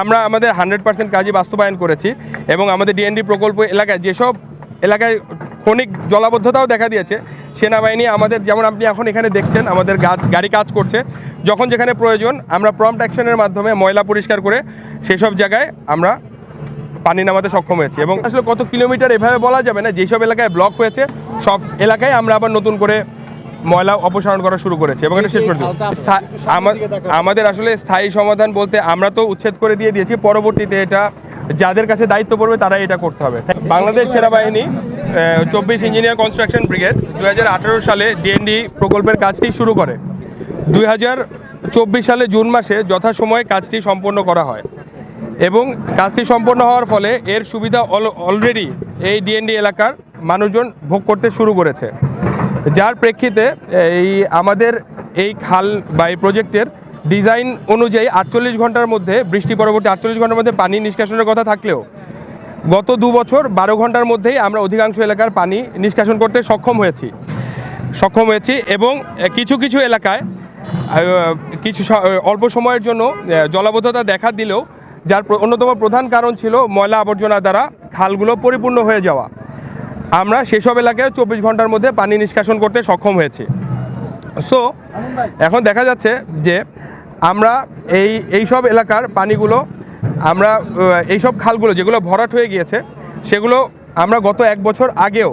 আমরা আমাদের hundred percent কাজই বাস্তবায়ন করেছি এবং আমাদের ডিএনডি প্রকল্প এলাকায় যেসব এলাকায় ক্ষণিক জলাবদ্ধতাও দেখা দিয়েছে, সেনাবাহিনী আমাদের, যেমন আপনি এখন এখানে দেখছেন, আমাদের গাছ, গাড়ি কাজ করছে। যখন যেখানে প্রয়োজন, আমরা প্রম্পট অ্যাকশনের মাধ্যমে ময়লা পরিষ্কার করে সেসব জায়গায় আমরা পানি নামাতে সক্ষম হয়েছি এবং আসলে কত কিলোমিটার এভাবে বলা যাবে না, যেসব এলাকায় ব্লক হয়েছে, সব এলাকায় আমরা আবার নতুন করে ময়লা অপসারণ করা শুরু করেছে এবং এটা শেষ করে দেবো। আমাদের আসলে স্থায়ী সমাধান বলতে আমরা তো উচ্ছেদ করে দিয়ে দিয়েছি পরবর্তীতে এটা যাদের কাছে দায়িত্ব পড়বে তারা এটা করতে হবে। বাংলাদেশ সেনাবাহিনী চব্বিশ ইঞ্জিনিয়ার কনস্ট্রাকশন ব্রিগেড দু হাজার আঠারো সালে ডিএনডি প্রকল্পের কাজটি শুরু করে। দুই হাজার চব্বিশ সালে জুন মাসে যথাসময়ে কাজটি সম্পন্ন করা হয় এবং কাজটি সম্পন্ন হওয়ার ফলে এর সুবিধা অলরেডি এই ডিএনডি এলাকার মানুষজন ভোগ করতে শুরু করেছে। যার প্রেক্ষিতে এই আমাদের এই খাল বা এই প্রজেক্টের ডিজাইন অনুযায়ী আটচল্লিশ ঘণ্টার মধ্যে, বৃষ্টি পরবর্তী আটচল্লিশ ঘণ্টার মধ্যে পানি নিষ্কাশনের কথা থাকলেও গত দু বছর বারো ঘণ্টার মধ্যেই আমরা অধিকাংশ এলাকার পানি নিষ্কাশন করতে সক্ষম হয়েছি। সক্ষম হয়েছি এবং কিছু কিছু এলাকায় কিছু অল্প সময়ের জন্য জলাবদ্ধতা দেখা দিলেও যার অন্যতম প্রধান কারণ ছিল ময়লা আবর্জনা দ্বারা খালগুলো পরিপূর্ণ হয়ে যাওয়া। আমরা সেসব এলাকায় চব্বিশ ঘণ্টার মধ্যে পানি নিষ্কাশন করতে সক্ষম হয়েছি। সো এখন দেখা যাচ্ছে যে আমরা এই এই সব এলাকার পানিগুলো আমরা আহ, এই সব খালগুলো যেগুলো ভরাট হয়ে গিয়েছে সেগুলো আমরা গত এক বছর আগেও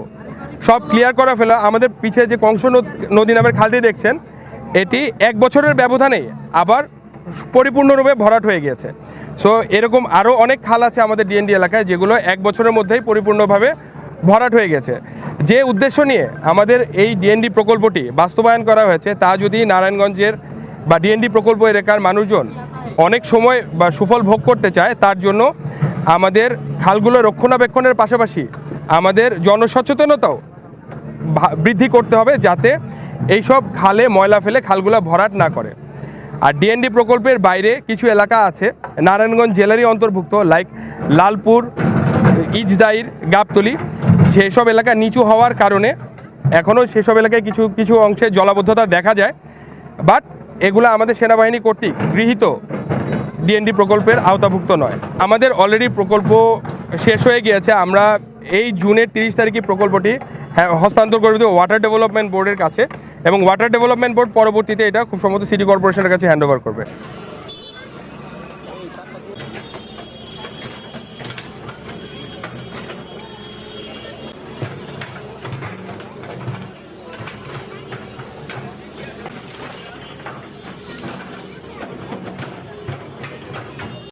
সব ক্লিয়ার করা ফেলা আমাদের পিছে যে কংস নদ- নদী নামের খালটি দেখছেন এটি এক বছরের ব্যবধানেই আবার পরিপূর্ণরূপে ভরাট হয়ে গিয়েছে। সো এরকম আরও অনেক খাল আছে আমাদের ডিএনডি এলাকায় যেগুলো এক বছরের মধ্যেই পরিপূর্ণভাবে ভরাট হয়ে গেছে। যে উদ্দেশ্য নিয়ে আমাদের এই ডিএনডি প্রকল্পটি বাস্তবায়ন করা হয়েছে, তা যদি নারায়ণগঞ্জের বা ডিএনডি প্রকল্প এলাকার মানুষজন অনেক সময় বা সুফল ভোগ করতে চায়, তার জন্য আমাদের খালগুলো রক্ষণাবেক্ষণের পাশাপাশি আমাদের জনসচেতনতাও বৃদ্ধি করতে হবে যাতে এইসব খালে ময়লা ফেলে খালগুলো ভরাট না করে। আর ডিএনডি প্রকল্পের বাইরে কিছু এলাকা আছে, নারায়ণগঞ্জ জেলারই অন্তর্ভুক্ত লাইক লালপুর, ইজদাইর, গাবতলি। সেসব এলাকা নিচু হওয়ার কারণে এখনও সেসব এলাকায় কিছু কিছু অংশে জলাবদ্ধতা দেখা যায়। বাট এগুলো আমাদের সেনাবাহিনী কর্তৃক গৃহীত ডিএনডি প্রকল্পের আওতাভুক্ত নয়। আমাদের অলরেডি প্রকল্প শেষ হয়ে গিয়েছে। আমরা এই জুনের তিরিশ তারিখে প্রকল্পটি হ্যাঁ, হস্তান্তর করে ওয়াটার ডেভেলপমেন্ট বোর্ডের কাছে এবং ওয়াটার ডেভেলপমেন্ট বোর্ড পরবর্তীতে এটা খুব সম্ভবত সিটি কর্পোরেশনের কাছে হ্যান্ড ওভার করবে।